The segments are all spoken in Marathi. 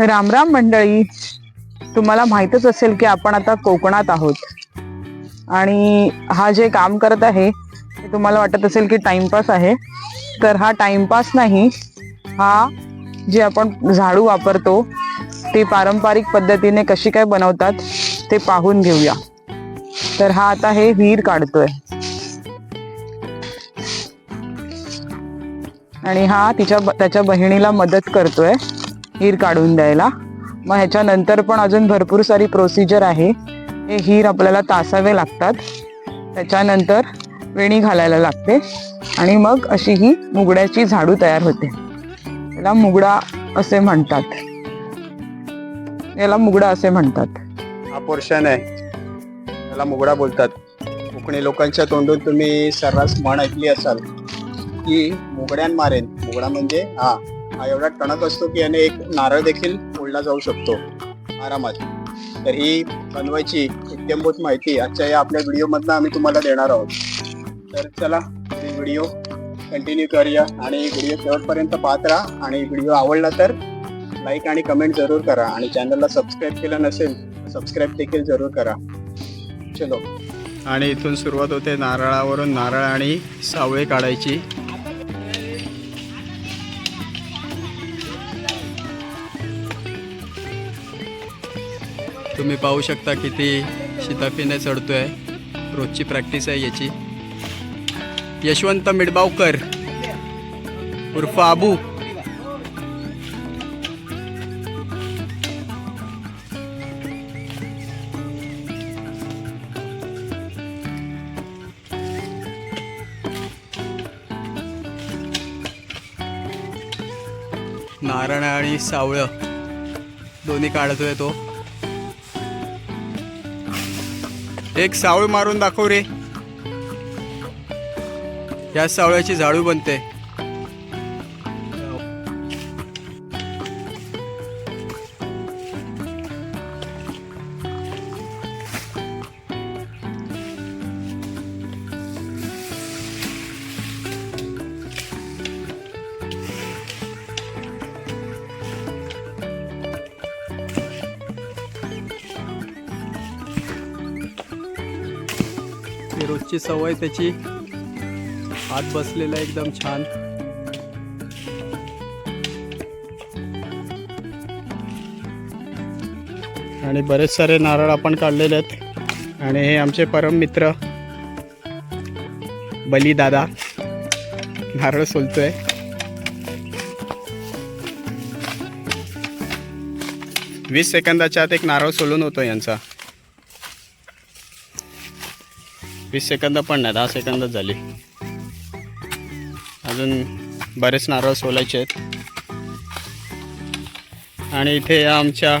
राम राम मंडळी. तुम्हाला माहीतच असेल की आपण आता कोकणात आहोत. आणि हा जे काम करत आहे ते तुम्हाला वाटत असेल की टाइमपास आहे. तर हा टाइमपास नाही. हा जे आपण झाडू वापरतो ते पारंपरिक पद्धतीने कशी काय बनवतात ते पाहून घेऊया. तर हा आता हे विहीर काढतोय. आणि हा तिच्या त्याच्या बहिणीला मदत करतोय. हीर काढून द्यायला. मग ह्याच्यानंतर पण अजून भरपूर सारी प्रोसिजर आहे. हे हीर आपल्याला तासावे लागतात. त्याच्यानंतर वेणी घालायला लागते. आणि मग अशी ही मुगड्याची झाडू तयार होते. याला मुगडा असे म्हणतात. याला मुगडा असे म्हणतात. हा पोर्शन आहे. त्याला मुगडा बोलतात. कोकणी लोकांच्या तोंडून तुम्ही सर्रास म्हण ऐकली असाल की मुगड्यान मारेन. मुगडा म्हणजे हा. हा एवढा टणक असतो की याने एक नारळ देखील ओढला जाऊ शकतो आरामात. तर ही बनवायची इत्यंभूत माहिती आजच्या या आपल्या व्हिडिओमधनं आम्ही तुम्हाला देणार आहोत. तर चला व्हिडिओ कंटिन्यू करूया आणि व्हिडिओ शेवटपर्यंत पाहत राहा. आणि व्हिडिओ आवडला तर लाईक आणि कमेंट जरूर करा आणि चॅनलला सबस्क्राईब केलं नसेल सबस्क्राईब देखील जरूर करा. चलो. आणि इथून सुरुवात होते नारळावरून नारळ आणि सावळे काढायची. तुम्ही पाहू शकता किती शिताफीने चढतोय. रोजची प्रॅक्टिस आहे याची. यशवंत मिडबावकर. उर्फ आबू. नारायण आणि सावळं. दोन्ही काढतोय तो. एक सावळ मारून दाखव रे. या सावळ्याची झाडू बनते. रोजची सवय त्याची. आत बसलेला एकदम छान. आणि बरेच सारे नारळ आपण काढलेले आहेत. आणि हे आमचे परम मित्र बलीदादा नारळ सोलतोय. वीस सेकंदाच्या आत एक नारळ सोलून होतो यांचा. वीस सेकंद पण नाही दहा सेकंदच झाली. अजून बरेच नारळ सोलायचे आहेत. आणि इथे या आमच्या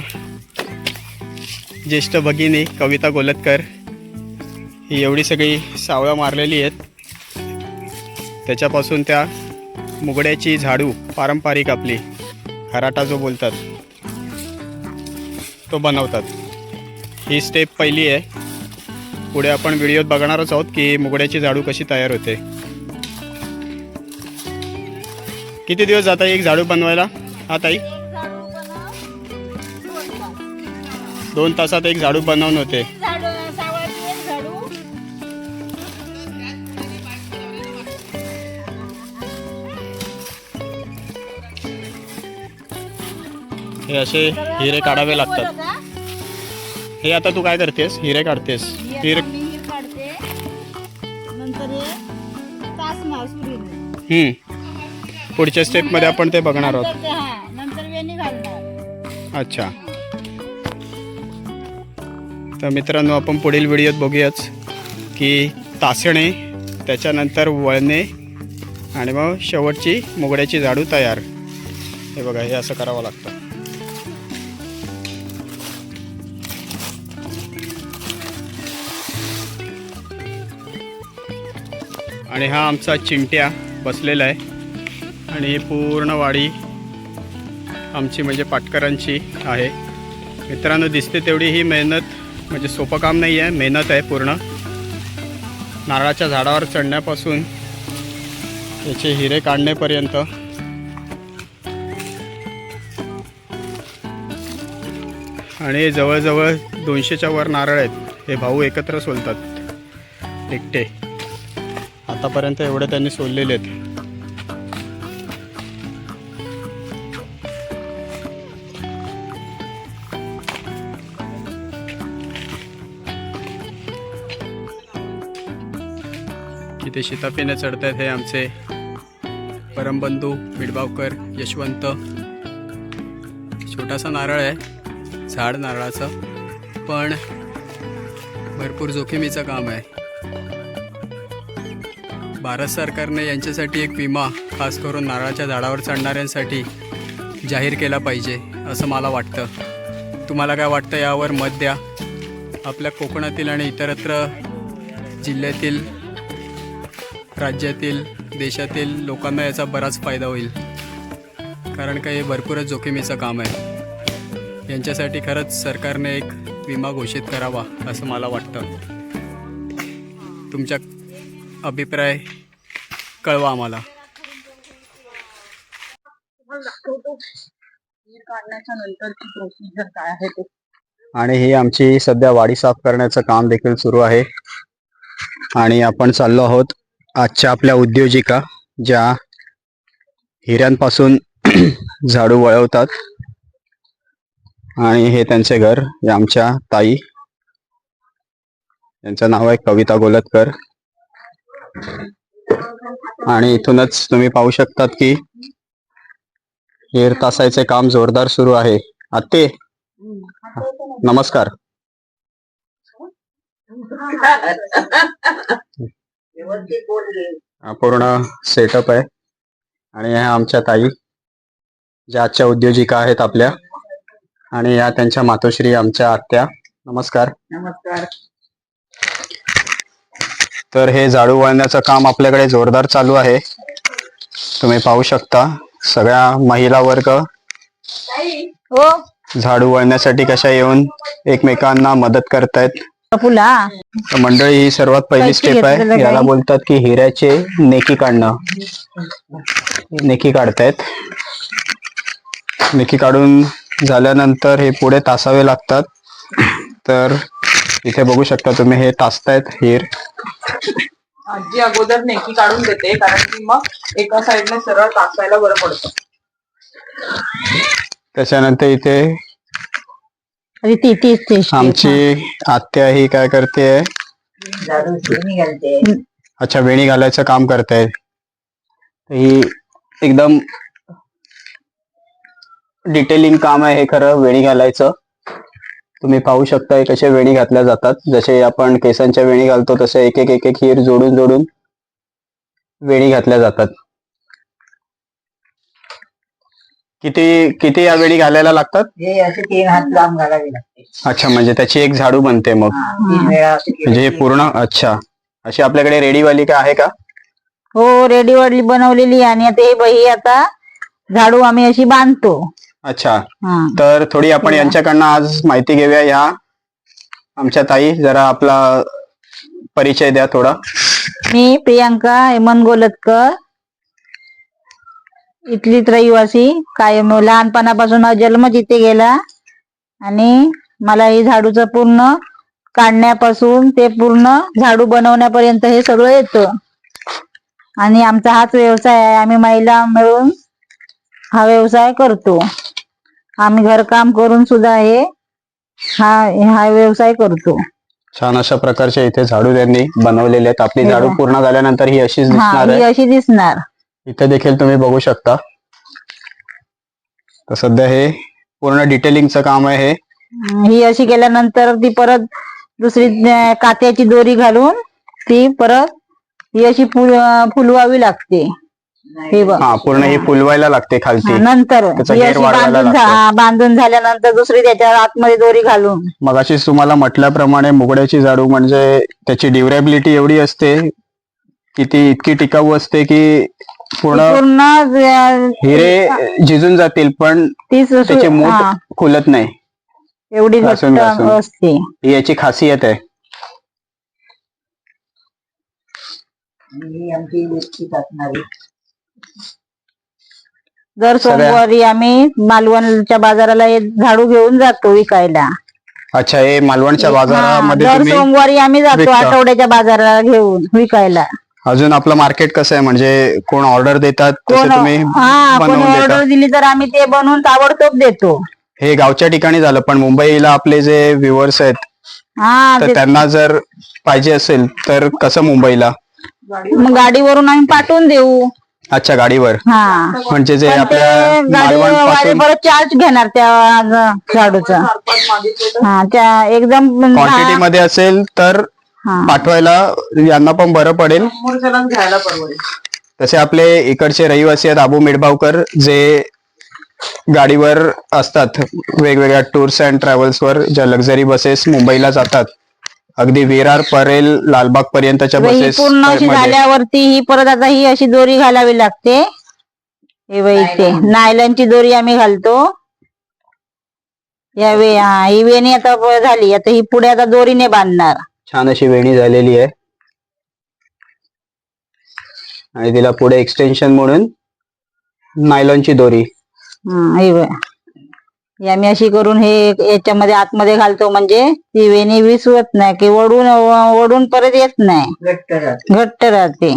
ज्येष्ठ भगिनी कविता गोलतकर ही एवढी सगळी सावळं मारलेली आहेत. त्याच्यापासून त्या मुगड्याची झाडू पारंपरिक आपली खराटा जो बोलतात तो बनवतात. ही स्टेप पहिली आहे. पुढे आपण व्हिडिओत बघणारच आहोत की मुगड्याची झाडू कशी तयार होते. किती दिवस जाता एक झाडू बनवायला? हा ताई? दोन तासात एक झाडू बनवून होते. हे असे हिरे काढावे लागतात. हे आता तू काय करतेस? हिरे काढतेस. हिरे आता मी काढते. नंतर हे हम्म. पुढच्या स्टेपमध्ये आपण ते बघणार आहोत. नंतर ते हा नंतर वेणी घालणार. अच्छा. तर मित्रांनो आपण पुढील व्हिडिओत बघूयाच की तासणे त्याच्यानंतर वळणे आणि मग शेवटची मुगड्याची झाडू तयार. हे बघा हे असं करावं लागतं. आणि हा आमचा चिंट्या बसलेला आहे. आणि ही पूर्ण वाडी आमची म्हणजे पाटकरांची आहे. मित्रांनो दिसते तेवढी ही मेहनत म्हणजे सोपं काम नाही आहे मेहनत आहे पूर्ण. नारळाच्या झाडावर चढण्यापासून त्याचे हिरे काढण्यापर्यंत. आणि जवळजवळ दोनशेच्या वर नारळ आहेत हे भाऊ एकत्र सोलतात. एकटे. आतापर्यंत एवढे त्यांनी सोडलेले आहेत. इथे शितापिने चढत आहेत हे आमचे परमबंधू मिडबावकर यशवंत. छोटासा नारळ आहे झाड नारळाचं पण भरपूर जोखमीचं काम आहे. भारत सरकारने यांच्यासाठी एक विमा खास करून नारळाच्या झाडावर चढणाऱ्यांसाठी जाहीर केला पाहिजे असं मला वाटतं. तुम्हाला काय वाटतं यावर मत द्या. आपल्या कोकणातील आणि इतरत्र जिल्ह्यातील राज्यातील देशातील लोकांना याचा बराच फायदा होईल. कारण का हे भरपूरच जोखमीचं काम आहे. यांच्यासाठी खरंच सरकारने एक विमा घोषित करावा असं मला वाटतं. तुमच्या अभिप्राय कळवा आम्हाला. आणि ही आमची सध्या वाडी साफ करण्याचं काम देखील सुरू आहे. आणि आपण चाललो आहोत आजच्या आपल्या उद्योजिका ज्या हिऱ्यांपासून झाडू वळवतात. आणि हे त्यांचे घर आमच्या ताई. त्यांचं नाव आहे कविता गोलतकर. आणि इथूनच तुम्ही पाहू शकतात की हिर तासायचे काम जोरदार सुरू आहे. आत्ते नमस्कार. पूर्ण सेटअप आहे. आणि ह्या आमच्या ताई ज्या आजच्या उद्योजिका आहेत आपल्या. आणि या त्यांच्या मातोश्री आमच्या आत्या. नमस्कार. नमस्कार. तर हे झाडू वळण्याचं काम आपल्याकडे जोरदार चालू आहे. तुम्ही पाहू शकता सगळ्या महिला वर्ग हो. झाडू वळण्यासाठी कशा येऊन एकमेकांना मदत करतायत. मंडळी ही सर्वात पहिली स्टेप आहे. याला? बोलतात की हिऱ्याचे नेकी काढणं. नेकी काढतायत. नेकी काढून झाल्यानंतर हे पुढे तासावे लागतात. तर इथे बघू शकता तुम्ही हे तासतायत हिर. आजी अगोदर नेकी काढून देते कारण की मग एका साइडने सरळ टाकायला बरं पडतं. त्याच्यानंतर इथे अरे ती तीच ती आमची आत्या ही काय करते? अच्छा वेणी घालायचं काम करते. ही एकदम डिटेलिंग काम आहे हे खरं वेणी घालायचं. तुम्ही पाहू शकता हे कसे वेणी घातल्या जातात. जसे आपण केसांच्या वेणी घालतो तसे एक एक एक एक हिर जोडून जोडून वेणी घातल्या जातात. किती किती या वेणी घालायला लागतात? हे असे तीन हात लांब घालावे लागते. अच्छा म्हणजे त्याची एक झाडू बनते मग. तीन वेळा असे म्हणजे हे पूर्ण अच्छा. अशी आपल्याकडे रेडीवाली काय आहे का? हो रेडी वडली बनवलेली आणि आता हे बही आता झाडू आम्ही अशी बांधतो. अच्छा. हा. तर थोडी आपण यांच्याकडनं आज माहिती घेऊया या. आमच्या ताई जरा आपला परिचय द्या थोडा. मी प्रियांका हेमंत गोलतकर. इथलीच रहिवासी कायम लहानपणापासून जन्म तिथे गेला. आणि मला हे झाडूचं पूर्ण काढण्यापासून ते पूर्ण झाडू बनवण्यापर्यंत हे सगळं येतं. आणि आमचा हाच व्यवसाय आहे. आम्ही महिला मिळून हा व्यवसाय करतो. आम्ही घरकाम करून सुद्धा हे हा हा व्यवसाय करतो. छान अशा प्रकारचे इथे झाडू त्यांनी बनवलेले आहेत. आपली हे झाडू बघा. पूर्ण झाल्यानंतर ही अशीच हा दिसणार ही आहे अशी दिसणार. इथे देखील तुम्ही बघू शकता. तर सध्या हे पूर्ण डिटेलिंगचं काम आहे हे. ही अशी केल्यानंतर ती परत दुसरी अं, कात्याची दोरी घालून ती परत ही अशी फुल अं, फुलवावी लागते. हे बघ. हा पूर्ण ही फुलवायला लागते हा, खालती. नंतर त्याचा ही घेर अशी वाढवायला बांधून लागतो. झा- बांधून झाल्यानंतर दुसरी त्याच्या आतमध्ये दोरी घालून. मग अशीच तुम्हाला म्हटल्याप्रमाणे मुगड्याची झाडू म्हणजे त्याची ड्युरेबिलिटी एवढी असते की ती इतकी टिकाऊ असते की ती पूर्ण पूर्ण हिरे झिजून जातील पण त्याची हा, मूठ खुलत नाही. एवढी घासून- घट्ट घासून. असते. ही याची खासियत आहे. ही आमची दर सगळ्या- सोमवारी आम्ही मालवणच्या बाजाराला हे झाडू घेऊन जातो विकायला. अच्छा हे मालवणच्या हा, बाजारामध्ये दर तुम्ही सोमवारी आम्ही जातो विकता. आठवड्याच्या बाजाराला घेऊन विकायला. अजून आपलं मार्केट कसं आहे? म्हणजे कोण ऑर्डर देतात तसे कोण तुम्ही हा कोण बनवून ऑर्डर दिली तर आम्ही ते बनवून ताबडतोब देतो. हे गावच्या ठिकाणी झालं पण मुंबईला आपले जे व्ह्युअर्स आहेत हा तर ते- त्यांना जर पाहिजे असेल तर कसं मुंबईला? मग गाडीवरून आम्ही पाठवून देऊ. अच्छा गाडीवर. हा. म्हणजे जे पण ते आपल्या गाडी मालवण वाले पासून परत चार्ज घेणार त्या झाडूचा. हा त्या एकदम क्वांटिटी मध्ये असेल तर हा. पाठवायला यांना पण बरं पडेल. घ्यायला परवडेल. तसे आपले इकडचे रहिवासी आहेत आबू मिडबावकर जे गाडीवर असतात. वेगवेगळ्या टूर्स अँड ट्रॅव्हल्स वर ज्या लक्झरी बसेस मुंबईला जातात. अगदी विरार परेल लालबाग पर्यंतच्या ही बसेस पूर्ण अशी झाल्यावरती ही परत आता ही अशी दोरी घालावी लागते. हे ते नायलनची दोरी आम्ही घालतो. या वे हा ही वेणी आता ब- झाली. आता ही पुढे आता दोरीने बांधणार. छान अशी वेणी झालेली आहे. आणि तिला पुढे एक्सटेन्शन म्हणून नायलॉनची दोरी. हं, हे बघ. आम्ही अशी करून हे याच्यामध्ये आतमध्ये घालतो म्हणजे ती वेणी विसवत नाही की वडून वडून परत येत नाही. घट्ट राहते. घट्ट राहते.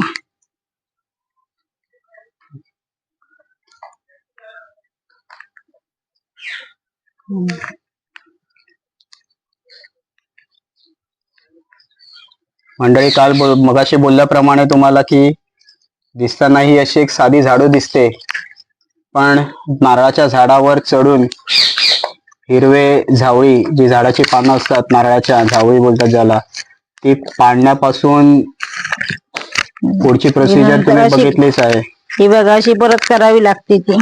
मंडळी काल बोल मगाशी बोलल्याप्रमाणे तुम्हाला की दिसताना ही अशी एक साधी झाडू दिसते. पण नारळाच्या झाडावर चढून हिरवे झावळी जी झाडाची पानं असतात नारळाच्या झावळी बोलतात ज्याला ती पाडण्यापासून पुढची प्रोसिजर तुम्ही बघितलीच आहे. ही बघा अशी परत करावी लागते ती.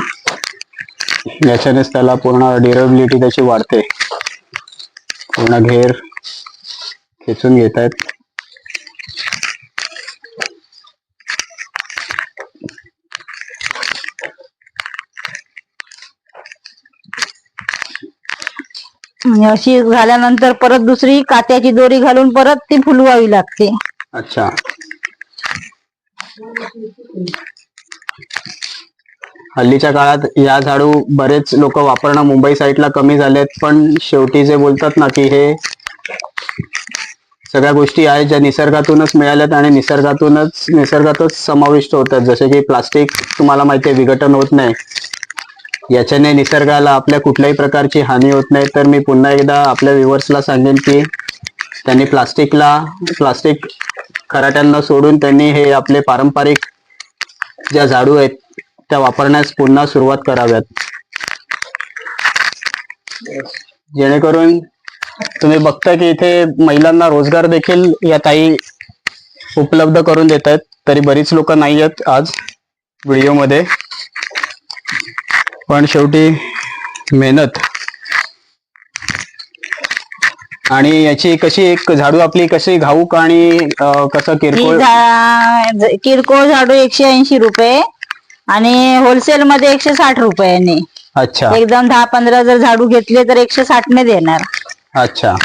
याच्यानेच त्याला पूर्ण ड्युरेबिलिटी त्याची वाढते. पूर्ण घेर खेचून घेत आहेत अशी झाल्यानंतर परत दुसरी कात्याची दोरी घालून परत ती फुलवावी लागते. अच्छा. हल्लीच्या काळात या झाडू बरेच लोक वापरणं मुंबई साईडला कमी झालेत पण शेवटी जे बोलतात ना की हे सगळ्या गोष्टी आहेत ज्या निसर्गातूनच मिळाल्यात आणि निसर्गातूनच निसर्गातच समाविष्ट होतात. जसे की प्लास्टिक तुम्हाला माहिती आहे विघटन होत नाही. याच्याने निसर्गाला आपल्या कुठल्याही प्रकारची हानी होत नाही. तर मी पुन्हा एकदा आपल्या व्ह्युअर्सला सांगेन की त्यांनी प्लास्टिकला प्लास्टिक खराट्यांना सोडून त्यांनी हे आपले पारंपरिक ज्या झाडू आहेत त्या वापरण्यास पुन्हा सुरुवात कराव्यात. जेणेकरून तुम्ही बघता की इथे महिलांना रोजगार देखील या ताई उपलब्ध करून देत आहेत तरी बरीच लोक नाही आहेत आज व्हिडिओमध्ये. पण शेवटी मेहनत. आणि याची कशी एक झाडू आपली कशी घाऊक आणि अं, कसं ही किरकोळ झा- किरकोळ झाडू एकशे ऐंशी रुपये आणि होलसेल मध्ये एकशे साठ रुपयाने. अच्छा. एकदम दहा पंधरा जर झाडू घेतले तर एकशे साठ ने देणार. अच्छा.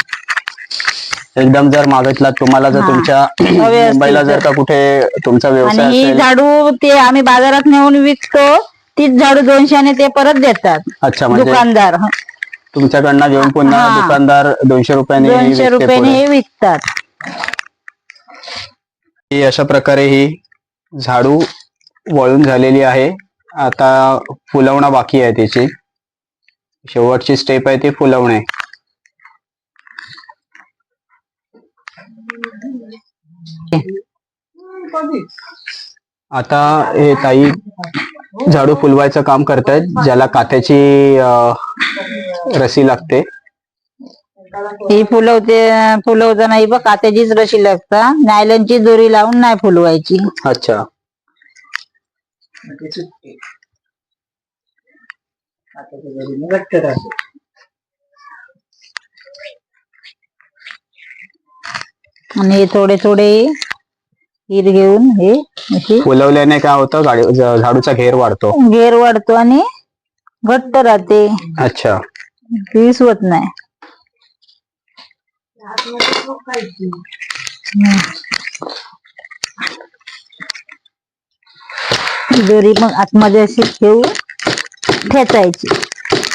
एकदम जर मागितला तुम्हाला जर हा. तुमच्या मुंबईला जर. का कुठे तुमचा व्यवसाय ही असेल. झाडू ते आम्ही बाजारात नेऊन विकतो. तीच झाडू दोनशेने ते परत देतात. अच्छा म्हणजे दुकानदार. हं. तुमच्याकडनं घेऊन पुन्हा हा. दुकानदार दोनशे रुपयाने दोनशे विकते रुपयाने पुढे. हे विकतात. ही अशा प्रकारे ही झाडू वळून झालेली आहे. आता फुलवणं बाकी आहे त्याची. शेवटची स्टेप आहे ती फुलवणे. आता हे ताई झाडू फुलवायचं काम करतायत ज्याला काथ्याची रसी लागते. ही फुलवते फुलवताना ही बघ कात्याचीच रशी लागतात नायलनची दोरी लावून नाही फुलवायची. अच्छा. आणि थोडे थोडे हिर घेऊन हे अशी फुलवल्याने काय होतं? गाडी ज- झाडूचा घेर वाढतो. घेर वाढतो आणि घट्ट राहते. अच्छा. विसवत नाही. दोरी मग आतमध्ये अशी ठेवू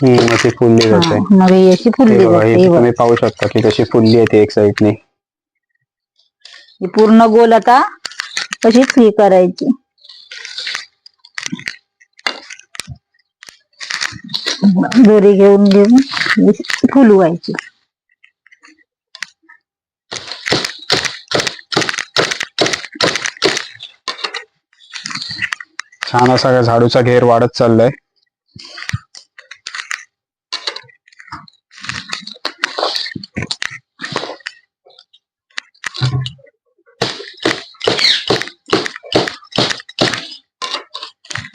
हम्म अशी फुलली हा, जाते. मग ही अशी फुलली हे बघा, जाते हे ही बघ. तुम्ही पाहू शकता की कशी फुलली आहे ती एक साईडने. ही पूर्ण गोल आता अशीच ही करायची. दोरी घेऊन घेऊन फुलवायची. छान असा झाडूचा घेर वाढत चाललाय.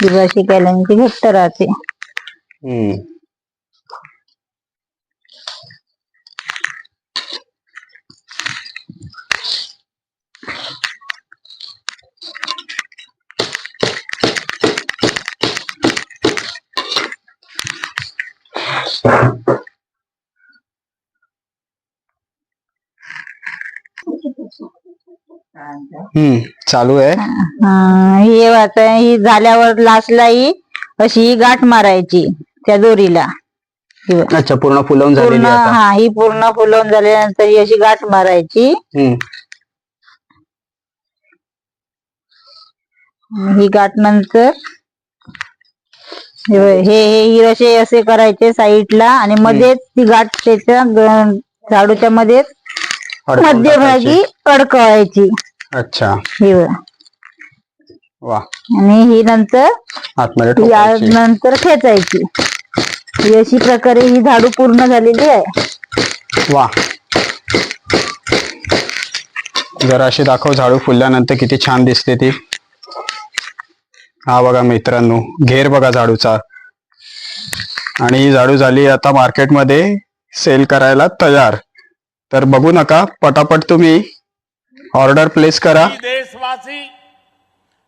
दिवाशी केल्याने घट्ट राहते. हम्म. चालू आहे. हा, ही. आता ही झाल्यावर लास्टला ही अशी गाठ मारायची त्या दोरीला. ही बघ. अच्छा पूर्ण फुलवून झालेली पूर्ण आहे आता. हा ही पूर्ण फुलवून झाल्यानंतर ही अशी गाठ मारायची. हम्म. ही गाठ नंतर हे बघ, हे हे ही असे असे करायचे साईडला आणि मध्येच ती गाठ त्याच्या ग- झाडूच्या मध्येच अडकवून टाकायची. मध्यभागी अडकवायची. अच्छा. वा. आणि ही नंतर आतमध्ये या ठोकायची. नंतर खेचायची. ही अशी प्रकारे ही झाडू पूर्ण झालेली आहे. वा. जरा अशी दाखव झाडू फुलल्यानंतर किती छान दिसते ती. हा बघा मित्रांनो घेर बघा झाडूचा. आणि ही झाडू झाली आता मार्केटमध्ये सेल करायला तयार. तर बघू नका पटापट तुम्ही ऑर्डर प्लेस करा. देशवासी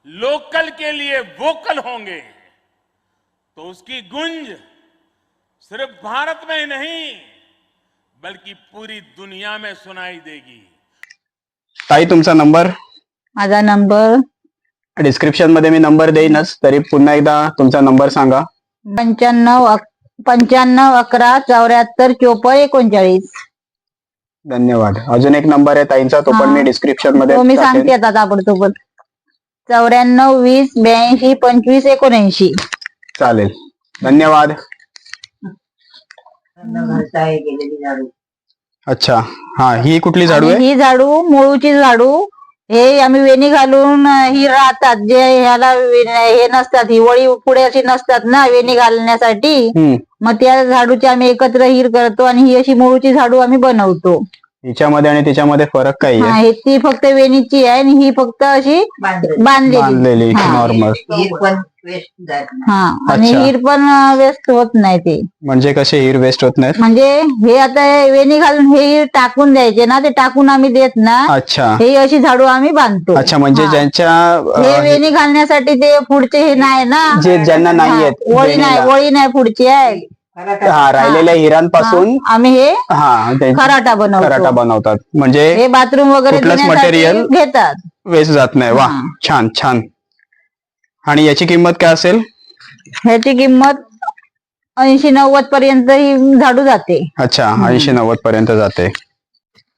लोकल के लिए वोकल होंगे तो उसकी गुंज सिर्फ भारत में ही नहीं बल्कि पूरी दुनिया में सुनाई देगी। ताई तुमचा नंबर? माझा नंबर डिस्क्रिप्शनमध्ये मी नंबर देईनच तरी पुन्हा एकदा तुमचा नंबर सांगा. पंच्याण्णव पंच्याण्णव अकरा चौऱ्याहत्तर चोपन्न एकोणचाळीस. धन्यवाद. अजून एक नंबर आहे ताईंचा तो पण. मी डिस्क्रिप्शनमध्ये तो मी टाकेन. सांगते आता ताबडतोब चौऱ्याण्णव वीस ब्याऐंशी पंचवीस एकोणऐंशी. चालेल. धन्यवाद. घरटाळे केलेली झाडू. अच्छा. हा ही कुठली झाडू आणि आहे? ही झाडू मुळूची झाडू. हे आम्ही वेणी घालून अं, ही राहतात. जे ह्याला वे- हे नसतात. ही वळी पुढे अशी नसतात ना वेणी घालण्यासाठी. हम्म. मग त्या झाडूची आम्ही एकत्र हिर करतो आणि ही अशी मुळूची झाडू आम्ही बनवतो. हिच्यामध्ये आणि तिच्यामध्ये फरक काही हा, आहे? हे ती फक्त वेणीची आहे आणि ही फक्त अशी बांधलेली. हा. नॉर्मल ही पण वेस्ट जात नाही. हा आणि अच्छा. हिर पण वेस्ट होत नाही ते. म्हणजे कसे हिर वेस्ट होत नाहीत? म्हणजे हे आता हे वेणी घालून हे हिर टाकून द्यायचे ना ते टाकून आम्ही देत ना अच्छा. हे अशी झाडू आम्ही बांधतो. अच्छा म्हणजे हा. ज्यांच्या हे अं, वेणी घालण्यासाठी ते पुढचे हे नाही ना. जे ज्यांना नाही हा, आहेत वळी नाही वेणीला. वळी नाही पुढची आहे. हा राहिलेल्या हिरांपासून आम्ही हे हा ते खराटा खराटा बनवतो बनवतात. म्हणजे हे बाथरूम वगैरे कुठलंच धुण्यासाठी material घेतात. वेस्ट जात नाही. वा हा. छान छान. आणि याची किंमत काय असेल? ह्याची किंमत ऐंशी नव्वद पर्यंत ही झाडू जाते. अच्छा ऐंशी नव्वद पर्यंत जाते.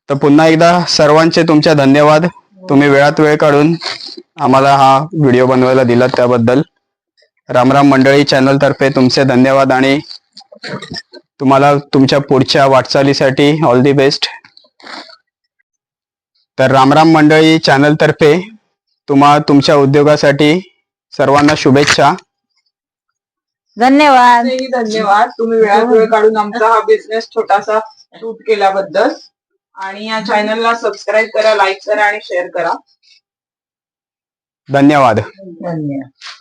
तर पुन्हा एकदा सर्वांचे तुमचे धन्यवाद. तुम्ही वेळात वेळ काढून आम्हाला हा व्हिडिओ बनवायला दिलात त्याबद्दल. रामराम मंडळी चॅनल तर्फे तुमचे धन्यवाद आणि तुम्हाला तुमच्या पुढच्या वाटचालीसाठी ऑल दी बेस्ट तर रामराम मंडळी चॅनल तर्फे तुम्हा तुमच्या उद्योगासाठी सर्वांना शुभेच्छा. धन्यवाद. धन्यवाद. तुम्ही वेळात वेळ काढून आमचा हा बिझनेस छोटासा शूट केल्याबद्दल. आणि या चॅनलला सबस्क्राईब करा लाईक करा आणि शेअर करा. धन्यवाद. धन्यवाद.